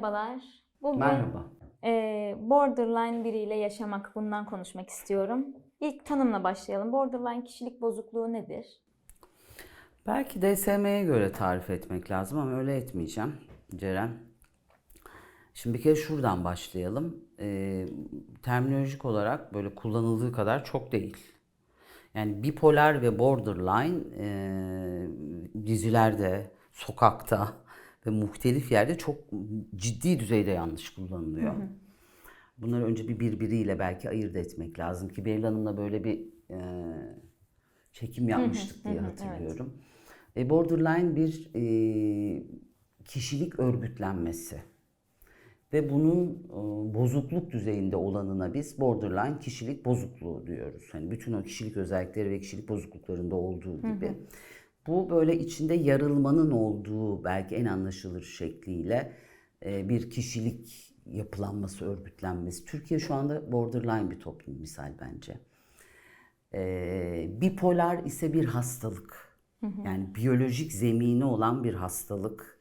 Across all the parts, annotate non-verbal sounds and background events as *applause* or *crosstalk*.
Merhabalar. Bugün Merhaba. e, borderline biriyle yaşamak bundan konuşmak istiyorum. İlk tanımla başlayalım. Borderline kişilik bozukluğu nedir? Belki DSM'ye göre tarif etmek lazım ama öyle etmeyeceğim Ceren. Şimdi bir kere şuradan başlayalım. Ee, terminolojik olarak böyle kullanıldığı kadar çok değil. Yani bipolar ve borderline e, dizilerde, sokakta ve muhtelif yerde çok ciddi düzeyde yanlış kullanılıyor. Bunları önce bir birbiriyle belki ayırt etmek lazım ki Beril Hanım'la böyle bir e, çekim yapmıştık diye hatırlıyorum. E, borderline bir e, kişilik örgütlenmesi ve bunun e, bozukluk düzeyinde olanına biz borderline kişilik bozukluğu diyoruz. Hani bütün o kişilik özellikleri ve kişilik bozukluklarında olduğu gibi. Bu böyle içinde yarılmanın olduğu belki en anlaşılır şekliyle e, bir kişilik yapılanması, örgütlenmesi. Türkiye şu anda borderline bir toplum misal bence. E, bipolar ise bir hastalık. Yani biyolojik zemini olan bir hastalık.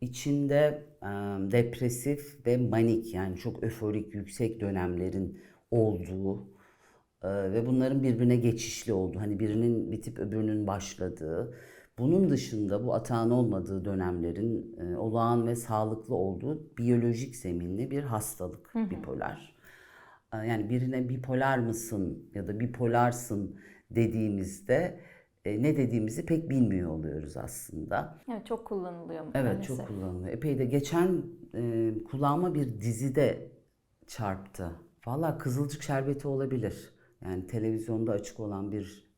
İçinde e, depresif ve manik yani çok öforik yüksek dönemlerin olduğu e, ve bunların birbirine geçişli olduğu. Hani birinin bitip öbürünün başladığı. Bunun dışında bu atağın olmadığı dönemlerin e, olağan ve sağlıklı olduğu biyolojik zeminli bir hastalık bipolar. E, Yani birine bipolar mısın ya da bipolarsın dediğimizde e, ne dediğimizi pek bilmiyor oluyoruz aslında. Evet çok kullanılıyor Evet maalesef. çok kullanılıyor. Epey de geçen e, kulağıma bir dizide çarptı. Valla Kızılcık Şerbeti olabilir. Yani televizyonda açık olan bir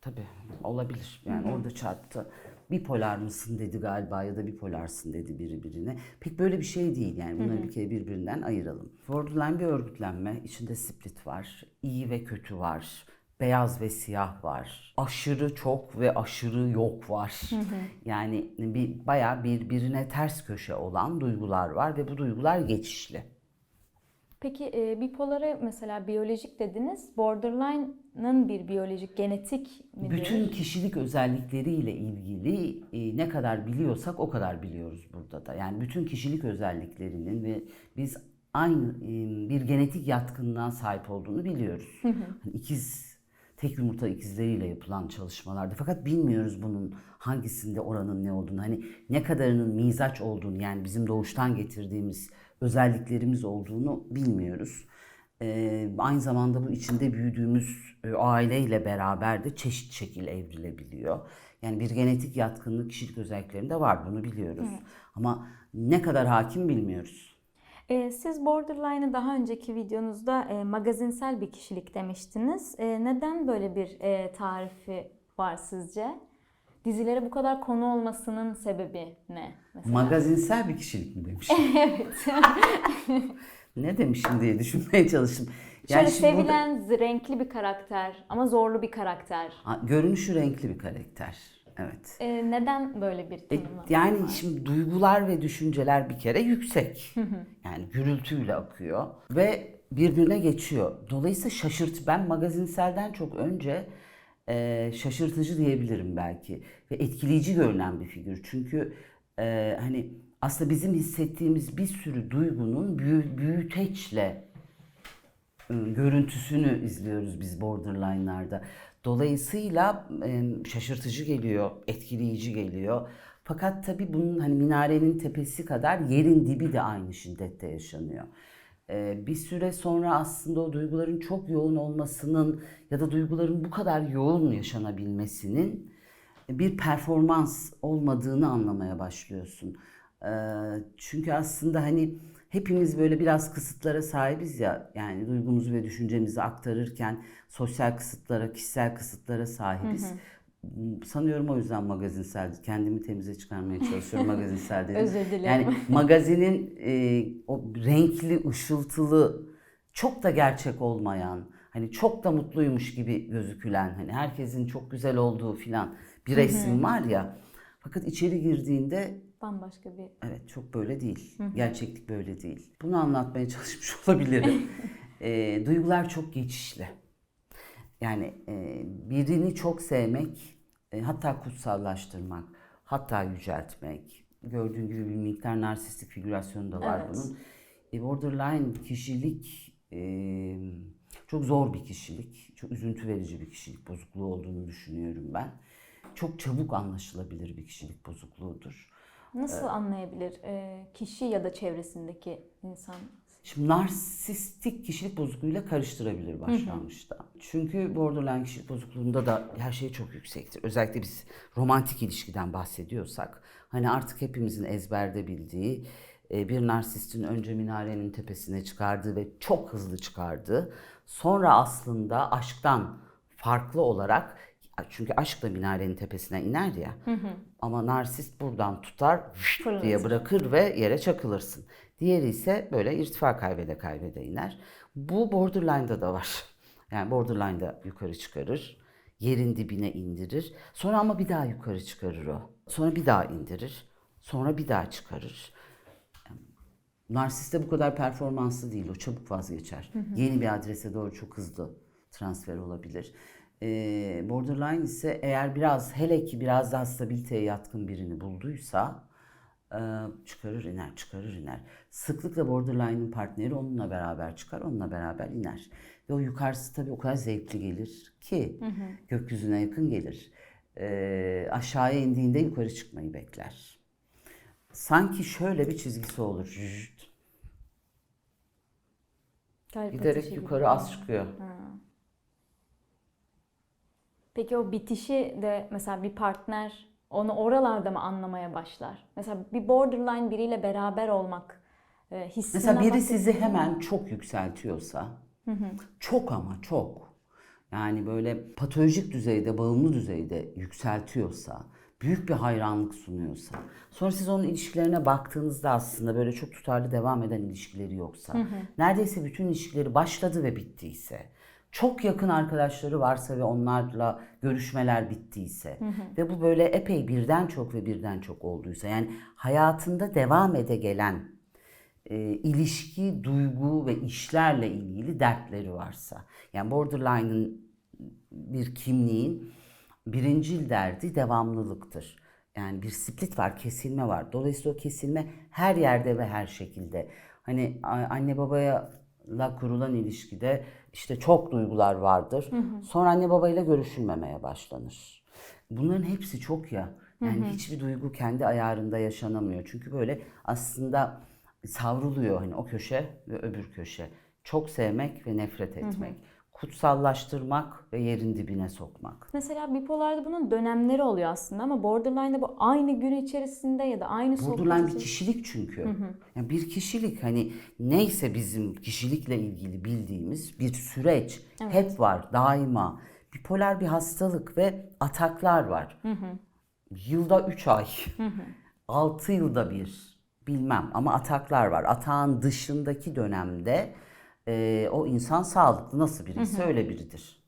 tabii olabilir. Yani orada çarptı. Bipolar mısın dedi galiba ya da bipolarsın dedi biri birine. Pek böyle bir şey değil yani bunları bir kere birbirinden ayıralım. Borderline bir örgütlenme. İçinde split var. iyi ve kötü var. Beyaz ve siyah var. Aşırı çok ve aşırı yok var. Yani bir bayağı birbirine ters köşe olan duygular var ve bu duygular geçişli. Peki e, bipolara mesela biyolojik dediniz. Borderline'ın bir biyolojik genetik midir? Bütün kişilik özellikleriyle ilgili e, ne kadar biliyorsak o kadar biliyoruz burada da. Yani bütün kişilik özelliklerinin ve biz aynı e, bir genetik yatkınlığa sahip olduğunu biliyoruz. Hani ikiz tek yumurta ikizleriyle yapılan çalışmalarda fakat bilmiyoruz bunun hangisinde oranın ne olduğunu. Hani ne kadarının mizaç olduğunu yani bizim doğuştan getirdiğimiz özelliklerimiz olduğunu bilmiyoruz. Ee, aynı zamanda bu içinde büyüdüğümüz e, aileyle beraber de çeşit şekil evrilebiliyor. Yani bir genetik yatkınlık kişilik özelliklerinde var bunu biliyoruz. Ama ne kadar hakim bilmiyoruz. E, siz borderline'ı daha önceki videonuzda e, magazinsel bir kişilik demiştiniz. E, neden böyle bir e, tarifi var sizce? Dizilere bu kadar konu olmasının sebebi ne? Mesela? Magazinsel bir kişilik mi demiş? *laughs* evet. *laughs* ne demişim diye düşünmeye çalıştım. Şöyle şimdi burada- sevilen renkli bir karakter ama zorlu bir karakter. Ha, görünüşü renkli bir karakter. Evet. E, neden böyle bir E, tanımlama yani var? şimdi duygular ve düşünceler bir kere yüksek. yani gürültüyle akıyor ve birbirine geçiyor. Dolayısıyla şaşırt ben magazinselden çok önce e, şaşırtıcı diyebilirim belki ve etkileyici görünen bir figür. Çünkü e, hani aslında bizim hissettiğimiz bir sürü duygunun büyü, büyüteçle e, görüntüsünü izliyoruz biz borderline'larda. Dolayısıyla şaşırtıcı geliyor, etkileyici geliyor. Fakat tabii bunun hani minarenin tepesi kadar yerin dibi de aynı şiddette yaşanıyor. Bir süre sonra aslında o duyguların çok yoğun olmasının ya da duyguların bu kadar yoğun yaşanabilmesinin bir performans olmadığını anlamaya başlıyorsun. Çünkü aslında hani hepimiz böyle biraz kısıtlara sahibiz ya yani duygumuzu ve düşüncemizi aktarırken sosyal kısıtlara, kişisel kısıtlara sahibiz. Sanıyorum o yüzden magazinsel, kendimi temize çıkarmaya çalışıyorum *laughs* magazinsel dedim. Özür dilerim. Yani magazinin e, o renkli, ışıltılı, çok da gerçek olmayan, hani çok da mutluymuş gibi gözükülen, hani herkesin çok güzel olduğu filan bir resim var ya. Fakat içeri girdiğinde Bambaşka bir evet çok böyle değil. Gerçeklik böyle değil. Bunu anlatmaya *laughs* çalışmış olabilirim. *laughs* E, duygular çok geçişli. Yani e, birini çok sevmek, e, hatta kutsallaştırmak, hatta yüceltmek, gördüğün gibi bir miktar narsistik figürasyonu da var Evet. bunun. E, borderline kişilik e, çok zor bir kişilik. Çok üzüntü verici bir kişilik bozukluğu olduğunu düşünüyorum ben. Çok çabuk anlaşılabilir bir kişilik bozukluğudur. Nasıl anlayabilir e, kişi ya da çevresindeki insan? Şimdi narsistik kişilik bozukluğuyla karıştırabilir başlangıçta. Çünkü borderline kişilik bozukluğunda da her şey çok yüksektir. Özellikle biz romantik ilişkiden bahsediyorsak hani artık hepimizin ezberde bildiği e, bir narsistin önce minarenin tepesine çıkardığı ve çok hızlı çıkardığı sonra aslında aşktan farklı olarak çünkü aşk da minarenin tepesine iner ya. Ama narsist buradan tutar diye bırakır ve yere çakılırsın. Diğeri ise böyle irtifa kaybede kaybede iner. Bu borderline'da da var. *laughs* Yani borderline'da yukarı çıkarır. Yerin dibine indirir. Sonra ama bir daha yukarı çıkarır o. Sonra bir daha indirir. Sonra bir daha çıkarır. Narsiste bu kadar performanslı değil. O çabuk vazgeçer. Yeni bir adrese doğru çok hızlı transfer olabilir. Ee, borderline ise eğer biraz hele ki biraz daha stabiliteye yatkın birini bulduysa e, çıkarır iner, çıkarır iner. Sıklıkla borderline'ın partneri onunla beraber çıkar, onunla beraber iner. Ve o yukarısı tabii o kadar zevkli gelir ki gökyüzüne yakın gelir. Ee, aşağıya indiğinde yukarı çıkmayı bekler. Sanki şöyle bir çizgisi olur. Giderek yukarı az çıkıyor. Peki o bitişi de mesela bir partner onu oralarda mı anlamaya başlar? Mesela bir borderline biriyle beraber olmak e, hissinden Mesela biri sizi hemen çok yükseltiyorsa, çok ama çok, yani böyle patolojik düzeyde, bağımlı düzeyde yükseltiyorsa, büyük bir hayranlık sunuyorsa, sonra siz onun ilişkilerine baktığınızda aslında böyle çok tutarlı devam eden ilişkileri yoksa, neredeyse bütün ilişkileri başladı ve bittiyse, çok yakın arkadaşları varsa ve onlarla görüşmeler bittiyse ve bu böyle epey birden çok ve birden çok olduysa yani hayatında devam ede gelen e, ilişki, duygu ve işlerle ilgili dertleri varsa. Yani borderline'ın bir kimliğin birincil derdi devamlılıktır. Yani bir split var, kesilme var. Dolayısıyla o kesilme her yerde ve her şekilde. Hani anne babaya la kurulan ilişkide işte çok duygular vardır. Sonra anne babayla görüşülmemeye başlanır. Bunların hepsi çok ya. Yani hiçbir duygu kendi ayarında yaşanamıyor. Çünkü böyle aslında savruluyor hani o köşe ve öbür köşe. Çok sevmek ve nefret etmek. Kutsallaştırmak ve yerin dibine sokmak. Mesela bipolarda bunun dönemleri oluyor aslında ama borderline'da bu aynı gün içerisinde ya da aynı sohbet Borderline bir kişilik çünkü. Yani bir kişilik hani neyse bizim kişilikle ilgili bildiğimiz bir süreç hep var daima. Bipolar bir hastalık ve ataklar var. Yılda 3 ay, 6 yılda bir bilmem ama ataklar var. Atağın dışındaki dönemde e, o insan sağlıklı nasıl biriyse öyle biridir.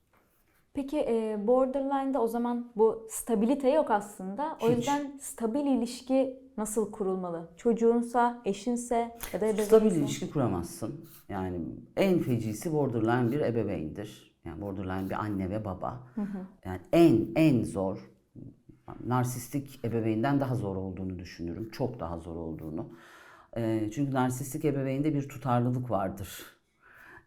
Peki e, borderline'da o zaman bu stabilite yok aslında. O Hiç. yüzden stabil ilişki nasıl kurulmalı? Çocuğunsa, eşinse ya da ebeveynse. Stabil ilişki kuramazsın. Yani en fecisi borderline bir ebeveyndir. Yani borderline bir anne ve baba. Yani en en zor narsistik ebeveynden daha zor olduğunu düşünürüm. Çok daha zor olduğunu. Ee, çünkü narsistik ebeveynde bir tutarlılık vardır.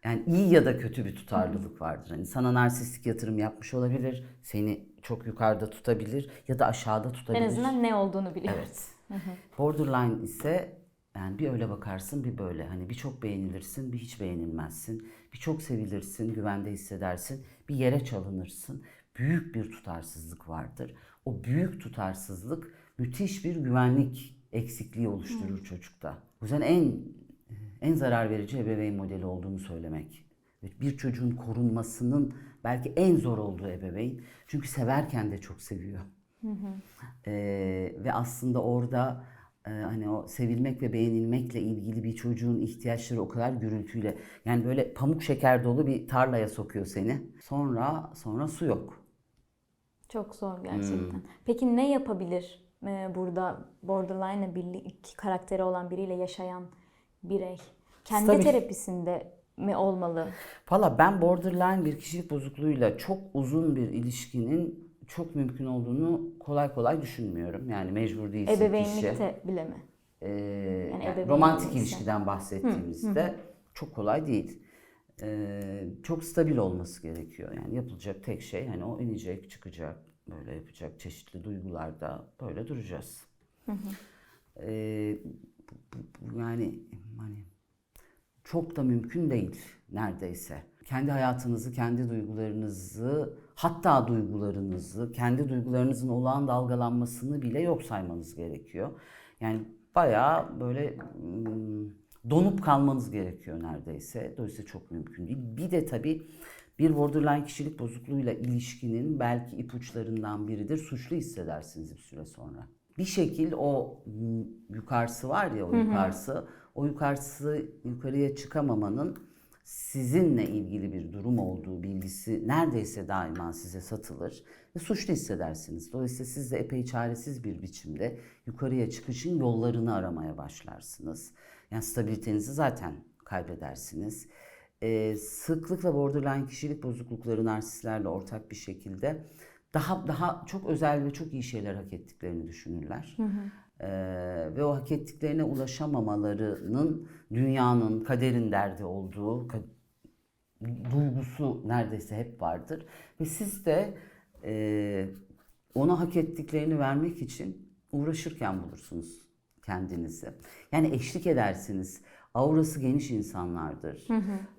Yani iyi ya da kötü bir tutarlılık vardır. Hani sana narsistik yatırım yapmış olabilir, seni çok yukarıda tutabilir ya da aşağıda tutabilir. En azından ne olduğunu biliyoruz. Evet. Borderline ise yani bir öyle bakarsın bir böyle. Hani bir çok beğenilirsin, bir hiç beğenilmezsin. Bir çok sevilirsin, güvende hissedersin. Bir yere çalınırsın. Büyük bir tutarsızlık vardır. O büyük tutarsızlık müthiş bir güvenlik eksikliği oluşturur çocukta. O yüzden en en zarar verici ebeveyn modeli olduğunu söylemek. Bir çocuğun korunmasının belki en zor olduğu ebeveyn. Çünkü severken de çok seviyor. Ee, ve aslında orada e, hani o sevilmek ve beğenilmekle ilgili bir çocuğun ihtiyaçları o kadar gürültüyle yani böyle pamuk şeker dolu bir tarlaya sokuyor seni. Sonra sonra su yok. Çok zor gerçekten. Hmm. Peki ne yapabilir e, burada borderline'la birlikte karakteri olan biriyle yaşayan birey? Kendi Stabil. terapisinde mi olmalı? Valla ben borderline bir kişilik bozukluğuyla çok uzun bir ilişkinin çok mümkün olduğunu kolay kolay düşünmüyorum. Yani mecbur değilse kişi. Ebeveynlikte bile mi? Ee, Yani yani romantik ilişkiden bahsettiğimizde çok kolay değil. Ee, çok stabil olması gerekiyor. Yani yapılacak tek şey hani o inecek, çıkacak, böyle yapacak çeşitli duygularda böyle duracağız. Ee, bu- bu- bu yani hani çok da mümkün değil neredeyse. Kendi hayatınızı, kendi duygularınızı, hatta duygularınızı, kendi duygularınızın olağan dalgalanmasını bile yok saymanız gerekiyor. Yani bayağı böyle donup kalmanız gerekiyor neredeyse. Dolayısıyla çok mümkün değil. Bir de tabii bir borderline kişilik bozukluğuyla ilişkinin belki ipuçlarından biridir. Suçlu hissedersiniz bir süre sonra. Bir şekil o yukarısı var ya o yukarısı, o yukarısı yukarıya çıkamamanın sizinle ilgili bir durum olduğu bilgisi neredeyse daima size satılır ve suçlu hissedersiniz. Dolayısıyla siz de epey çaresiz bir biçimde yukarıya çıkışın yollarını aramaya başlarsınız. Yani stabilitenizi zaten kaybedersiniz. Ee, sıklıkla borderline kişilik bozuklukları narsistlerle ortak bir şekilde daha daha çok özel ve çok iyi şeyler hak ettiklerini düşünürler. Ee, ve o hak ettiklerine ulaşamamalarının dünyanın, kaderin derdi olduğu ka- duygusu neredeyse hep vardır. Ve siz de e, ona hak ettiklerini vermek için uğraşırken bulursunuz kendinizi. Yani eşlik edersiniz. Aurası geniş insanlardır.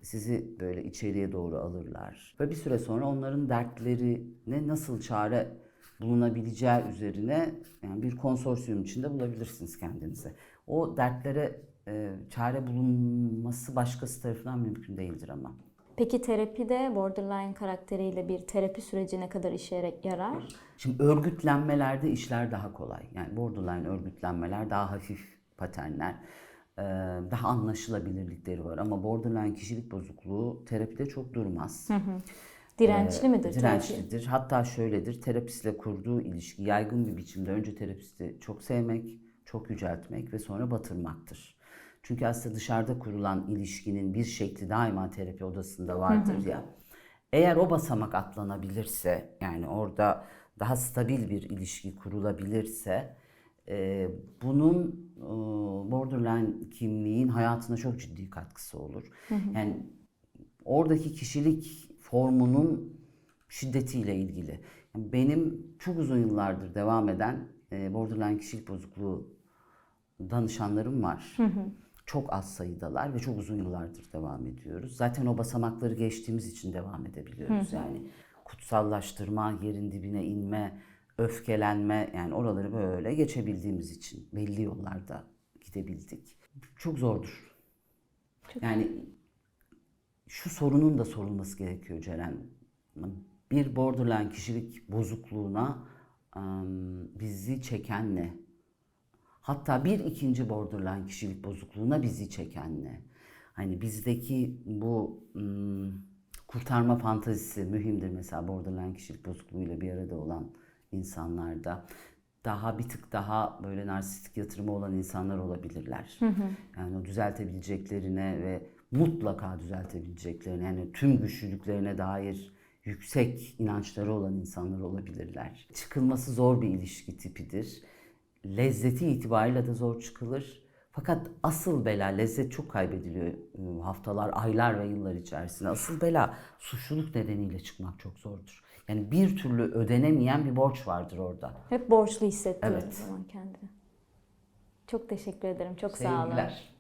Sizi böyle içeriye doğru alırlar. Ve bir süre sonra onların dertlerine nasıl çare bulunabileceği üzerine yani bir konsorsiyum içinde bulabilirsiniz kendinizi. O dertlere e, çare bulunması başkası tarafından mümkün değildir ama. Peki terapide borderline karakteriyle bir terapi süreci ne kadar işe yarar? Şimdi örgütlenmelerde işler daha kolay. Yani borderline örgütlenmeler daha hafif paternler. e, Daha anlaşılabilirlikleri var ama borderline kişilik bozukluğu terapide çok durmaz. Dirençli Ee, midir? Dirençlidir. Hatta şöyledir. Terapistle kurduğu ilişki yaygın bir biçimde önce terapisti çok sevmek, çok yüceltmek ve sonra batırmaktır. Çünkü aslında dışarıda kurulan ilişkinin bir şekli daima terapi odasında vardır ya. Eğer o basamak atlanabilirse, yani orada daha stabil bir ilişki kurulabilirse, e, bunun e, borderline kimliğin hayatına çok ciddi katkısı olur. Yani oradaki kişilik formunun şiddetiyle ilgili. Benim çok uzun yıllardır devam eden e, borderline kişilik bozukluğu danışanlarım var. Çok az sayıdalar ve çok uzun yıllardır devam ediyoruz. Zaten o basamakları geçtiğimiz için devam edebiliyoruz. Yani kutsallaştırma, yerin dibine inme, öfkelenme yani oraları böyle geçebildiğimiz için belli yollarda gidebildik. Çok zordur. Yani şu sorunun da sorulması gerekiyor Ceren. Bir borderline kişilik bozukluğuna bizi çeken ne? Hatta bir ikinci borderline kişilik bozukluğuna bizi çeken ne? Hani bizdeki bu kurtarma fantazisi mühimdir mesela borderline kişilik bozukluğuyla bir arada olan insanlarda. Daha bir tık daha böyle narsistik yatırımı olan insanlar olabilirler. Yani o düzeltebileceklerine ve mutlaka düzeltebileceklerine yani tüm güçlülüklerine dair yüksek inançları olan insanlar olabilirler. Çıkılması zor bir ilişki tipidir. Lezzeti itibariyle de zor çıkılır. Fakat asıl bela, lezzet çok kaybediliyor e, haftalar, aylar ve yıllar içerisinde. Asıl bela suçluluk nedeniyle çıkmak çok zordur. Yani bir türlü ödenemeyen bir borç vardır orada. Hep borçlu hissettiriyor Evet. zaman kendini. Çok teşekkür ederim. Çok sağ olun. Sevgiler.